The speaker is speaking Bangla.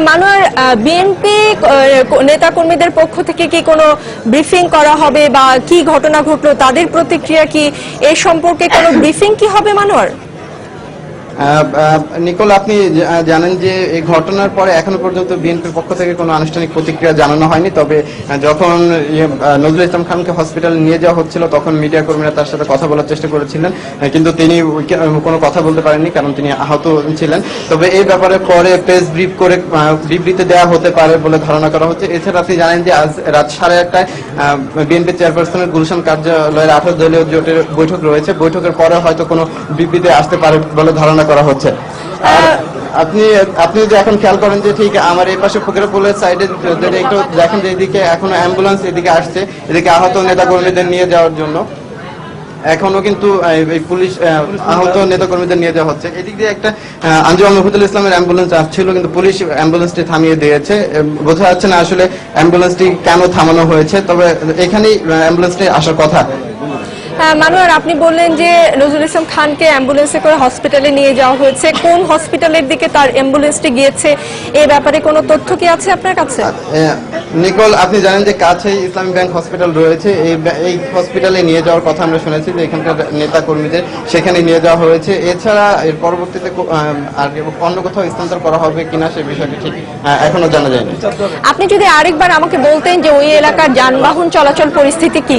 মানোয়ার বিএনপি নেতা কর্মীদের পক্ষ থেকে কি কোনো ব্রিফিং করা হবে বা কি ঘটনা ঘটলো? তাদের প্রতিক্রিয়া কি? এ সম্পর্কে কোনো ব্রিফিং কি হবে আহ, নিকোল আপনি জানেন যে এই ঘটনার পরে এখনও পর্যন্ত বিএনপির পক্ষ থেকে কোনো আনুষ্ঠানিক প্রতিক্রিয়া জানানো হয়নি তবে যখন ইয়ে, নজরুল ইসলাম খানকে হসপিটালে নিয়ে যাওয়া হচ্ছিল তখন মিডিয়া কর্মীরা তার সাথে কথা বলার চেষ্টা করেছিলেন কিন্তু তিনি কোনো কথা বলতে পারেননি কারণ তিনি আহত ছিলেন। তবে এই ব্যাপারে পরে প্রেস ব্রিফ করে বিবৃতি দেওয়া হতে পারে বলে ধারণা করা হচ্ছে। এছাড়া আপনি জানেন যে আজ রাত সাড়ে আটটায় বিএনপি চেয়ারপারসনের গুলশান কার্যালয়ের আঠারো দলীয় জোটের বৈঠক রয়েছে। বৈঠকের পরে হয়তো কোনো বিবৃতি আসতে পারে বলে ধারণা করা হচ্ছে। আপনি আপনি যে এখন খেয়াল করেন যে ঠিক আমার এই পাশে ফকিরপুলের সাইডে যদি একটু দেখেন যে এদিকে এখনও অ্যাম্বুলেন্স এদিকে আসছে, এদিকে আহত নেতা কর্মীদের নিয়ে যাওয়ার জন্য। এখনও কিন্তু পুলিশ আহত নেতা কর্মীদের নিয়ে যাওয়া হচ্ছে। এদিক দিয়ে একটা আঞ্জুমান মফিদুল ইসলামের অ্যাম্বুলেন্স আসছিল, কিন্তু পুলিশ অ্যাম্বুলেন্সটি থামিয়ে দিয়েছে। বোঝা যাচ্ছে না আসলে অ্যাম্বুলেন্সটি কেন থামানো হয়েছে, তবে এখানেই অ্যাম্বুলেন্সটি আসার কথা। আহ, মানোয়ার আপনি বললেন যে নজরুল ইসলাম খানকে অ্যাম্বুলেন্সে করে হসপিটালে নিয়ে যাওয়া হয়েছে। কোন হসপিটালের দিকে তার অ্যাম্বুলেন্সটি গিয়েছে? এই ব্যাপারে কোনো তথ্য কি আছে আপনার কাছে? নিকল আপনি জানেন যে কাছে ইসলামী ব্যাংক হসপিটাল রয়েছে। এই এই হসপিটালে নিয়ে যাওয়ার কথা আমরা শুনেছি যে এখানকার নেতা কর্মীদের সেখানে নিয়ে যাওয়া হয়েছে। এছাড়া এর পরবর্তীতে আর অন্য কোথাও স্থানান্তর করা হবে কিনা সে বিষয়টি ঠিক এখনও জানা যায়নি। আপনি যদি আরেকবার আমাকে বলতেন যে ওই এলাকার যানবাহন চলাচল পরিস্থিতি কি?